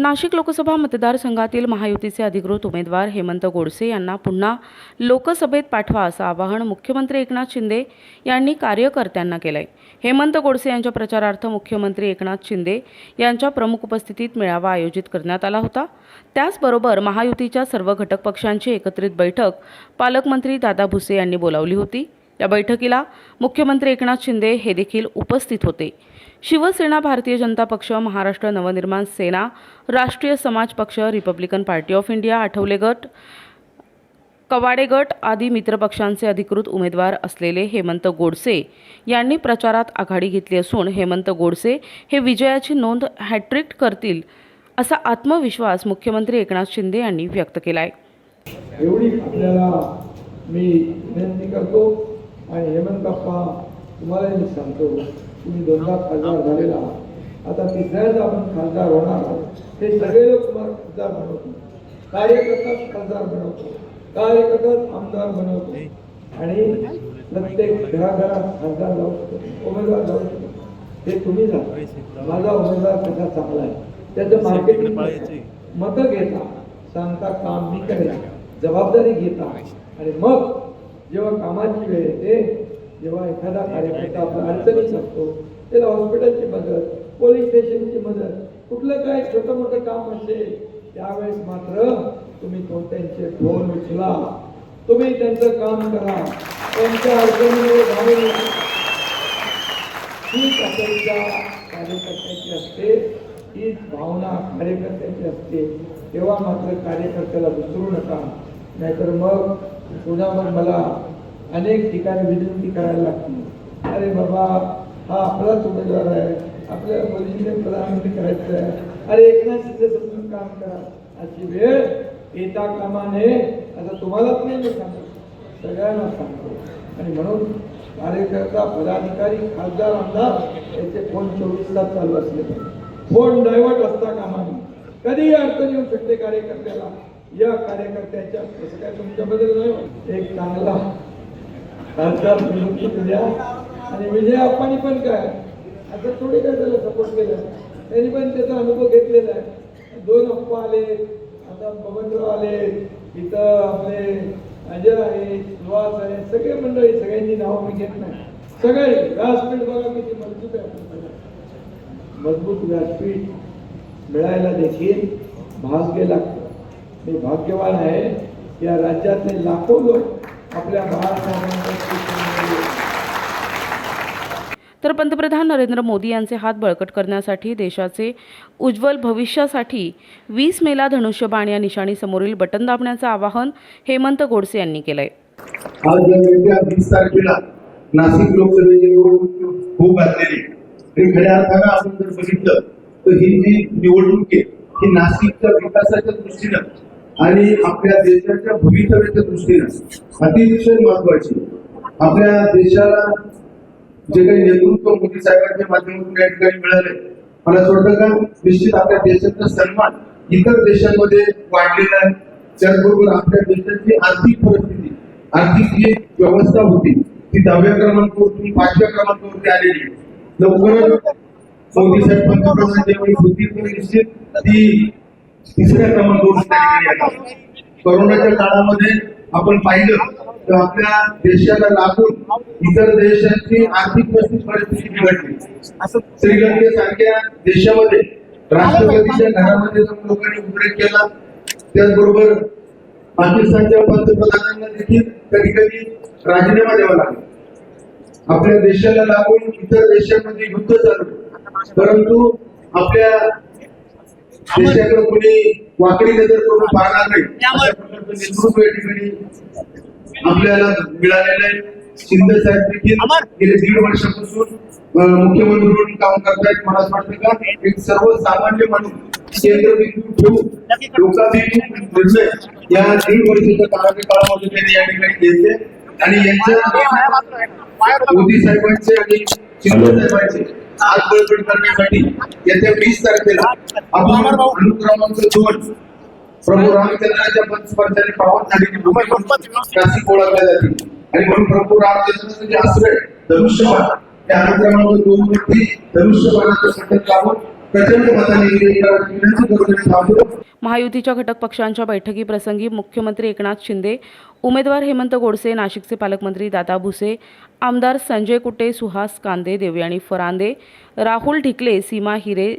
नाशिक लोकसभा मतदारसंघातील महायुतीचे अधिकृत उमेदवार हेमंत गोडसे यांना पुन्हा लोकसभेत पाठवा असं आवाहन मुख्यमंत्री एकनाथ शिंदे यांनी कार्यकर्त्यांना केलंय. हेमंत गोडसे यांच्या प्रचारार्थ मुख्यमंत्री एकनाथ शिंदे यांच्या प्रमुख उपस्थितीत मेळावा आयोजित करण्यात आला होता. त्याचबरोबर महायुतीच्या सर्व घटक पक्षांची एकत्रित बैठक पालकमंत्री दादा भुसे यांनी बोलावली होती. या बैठकीला मुख्यमंत्री एकनाथ शिंदे हे देखील उपस्थित होते. शिवसेना भारतीय जनता पक्ष Maharashtra Navnirman Sena Rashtriya Samaj Paksha Republican Party of India Athawale गट कवाडे गट आदी मित्रपक्षांचे अधिकृत उमेदवार असलेले हेमंत गोडसे यांनी प्रचारात आघाडी घेतली असून हेमंत गोडसे हे विजयाची नोंद हॅट्रिक करतील असा आत्मविश्वास मुख्यमंत्री एकनाथ शिंदे यांनी व्यक्त केला आहे एवढी आपल्याला मी विनंती करतो आणि हेमंत तुम्हाला मी सांगतो तुम्ही दोनदा खासदार झालेला आहात. आता तिसऱ्यांदा आपण खासदार होणार आहोत. हे सगळे लोक तुम्हाला खासदार बनवतो कार्यकर्ताच खासदार बनवतो. कार्यकर्ताच आमदार बनवतो. आणि प्रत्येक घराघरात खासदार जाऊ शकतो. उमेदवार जाऊ शकतो. हे तुम्ही जा. माझा उमेदवार कसा चांगला आहे. त्याचं मार्केटिंग मतं घेता. सांगता काम मी करेन. जबाबदारी घेता. आणि मग जेव्हा कामाची वेळ येते जेव्हा एखादा कार्यकर्ता आपला अडचणीत असतो त्याला हॉस्पिटलची मदत पोलीस स्टेशनची मदत कुठलं काय छोटं मोठं काम असेल त्यावेळेस मात्र तुम्ही तो त्यांचे फोन उचला तुम्ही त्यांचं काम करा. त्यांच्या अडचणीमुळे धावून या. कार्यकर्त्याची असते हीच भावना कार्यकर्त्याची असते. तेव्हा मात्र कार्यकर्त्याला विसरू नका. नाहीतर मग पुन्हा मग मला अनेक ठिकाणी विनंती करायला लागते अरे बाबा हा आपलाच उमेदवार आहे. आपल्या मुलीने प्रधानमंत्री करायचं आहे. अरे एकनाथ शिंदे समजून काम करा. अशी वेळ येता कामा नये आता तुम्हालाच नाही मी सांगतो. सगळ्यांना सांगतो. आणि म्हणून कार्यकर्ता पदाधिकारी खासदार आमदार याचे फोन चोवीस तास चालू असले पाहिजे. फोन डायव्हर्ट असता कामा नये कधीही अडचण येऊ शकते कार्यकर्त्याला. या कार्यकर्त्याच्या कसं काय तुमच्याबद्दल नाही. एक चांगला खासदार द्या आणि विजय अप्पानी पण काय? आता थोडी काय त्याला सपोर्ट केला. त्यांनी पण त्याचा अनुभव घेतलेला आहे. दोन अप्पा आले आता बबनराव आले इथं आपले अजय आहे सुहास आहे सगळे मंडळी सगळ्यांची नावं मी घेत नाही सगळे व्यासपीठ बघा किती मजबूत आहे. मजबूत व्यासपीठ मिळायला देखील भाग्य लागतं. मी भाग्यवान आहे. या राज्यातले लाखो लोक आपल्या बाळासाहेबांच्या तर पंतप्रधान नरेंद्र मोदी यांचे हात बळकट करण्यासाठी देशाचे उज्ज्वल भविष्यासाठी वीस मेला धनुष्यबाण या निशाणीसमोरील बटन दाबण्याचं आवाहन हेमंत गोडसे यांनी केलंय. आज या येत्या वीस तारखेला नाशिक लोकसभेची निवडणूक होऊ घातलेली आणि खऱ्या अर्थानं आपण जर बघितलं तर ही जी निवडणूक आहे ही नाशिकच्या विकासाच्या दृष्टीनं आणि आपल्या देशाच्या भवितव्याच्या दृष्टीनं अतिशय महत्वाची आपल्या देशाला जे काही नेतृत्व मोदी साहेबांच्या माध्यमातून या ठिकाणी मिळाले मला असं वाटतं का निश्चित आपल्या देशाचा सन्मान इतर देशांमध्ये वाढलेला आहे त्याचबरोबर आपल्या देशाची आर्थिक परिस्थिती आर्थिक जी व्यवस्था होती ती दहाव्या क्रमांकावरती पाचव्या क्रमांकावरती आलेली आहे. लवकरच मोदी साहेब पंतप्रधान ज्यावेळी होती तर निश्चित ती तिसऱ्या क्रमांकावर ठिकाणी कोरोनाच्या काळामध्ये आपण पाहिलं तर आपल्या देशाला लागून इतर देशांची आर्थिक परिस्थिती बिघडली. असं श्रीलंकेसारख्या देशामध्ये राष्ट्रपतीच्या घरामध्ये जाऊन लोकांनी उद्रेक केला त्याचबरोबर पाकिस्तानच्या पंतप्रधानांना देखील कधी कधी राजीनामा द्यावा लागला. आपल्या देशाला लागून इतर देशांमध्ये युद्ध चालू. परंतु आपल्या देशाकडे कोणी वाकडी नजर करून पाहणार नाही. नेतृत्व या ठिकाणी आपल्याला मिळालेलं आहे. शिंदे साहेब देखील गेले दीड वर्षापासून मुख्यमंत्री म्हणून काम करतायत मला असं वाटतं का? एक सर्वसामान्य म्हणून केंद्रबिंदू ठेवून लोकाभिमुख निर्णय या दीड वर्षाच्या कार्यकाळामध्ये त्यांनी या ठिकाणी घेतले. आणि यांच्या मोदी साहेबांचे आणि शिंदे साहेबांचे हात बळकट करण्यासाठी येत्या वीस तारखेला आपण अनुक्रमांक दोन. प्रभू रामचंद्राच्या पंचपर्शाने पावन झालेली भूमी नाशिक ओळखल्या जाते आणि म्हणून प्रभू रामचंद्राचं जे आश्रय धनुष्यबाण त्या अनुक्रमांक दोन वरती धनुष्यबाणाचं संकट लावून महायुतीच्या घटक पक्षांच्या बैठकीप्रसंगी मुख्यमंत्री एकनाथ शिंदे उमेदवार हेमंत गोडसे नाशिकचे पालकमंत्री दादा भुसे आमदार संजय कुटे सुहास कांदे देवयाणी फरांदे राहुल ढिकले सीमा हिरे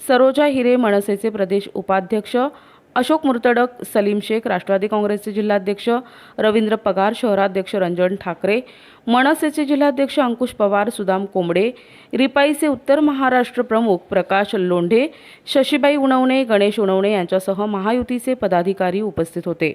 सरोजा हिरे मनसेचे प्रदेश उपाध्यक्ष अशोक मुर्तडक सलीम शेख राष्ट्रवादी काँग्रेसचे जिल्हाध्यक्ष रवींद्र पगार शहराध्यक्ष रंजन ठाकरे मनसेचे जिल्हाध्यक्ष अंकुश पवार सुदाम कोंबडे रिपाईचे उत्तर महाराष्ट्र प्रमुख प्रकाश लोंढे शशीबाई उणवणे गणेश उणवणे यांच्यासह महायुतीचे पदाधिकारी उपस्थित होते.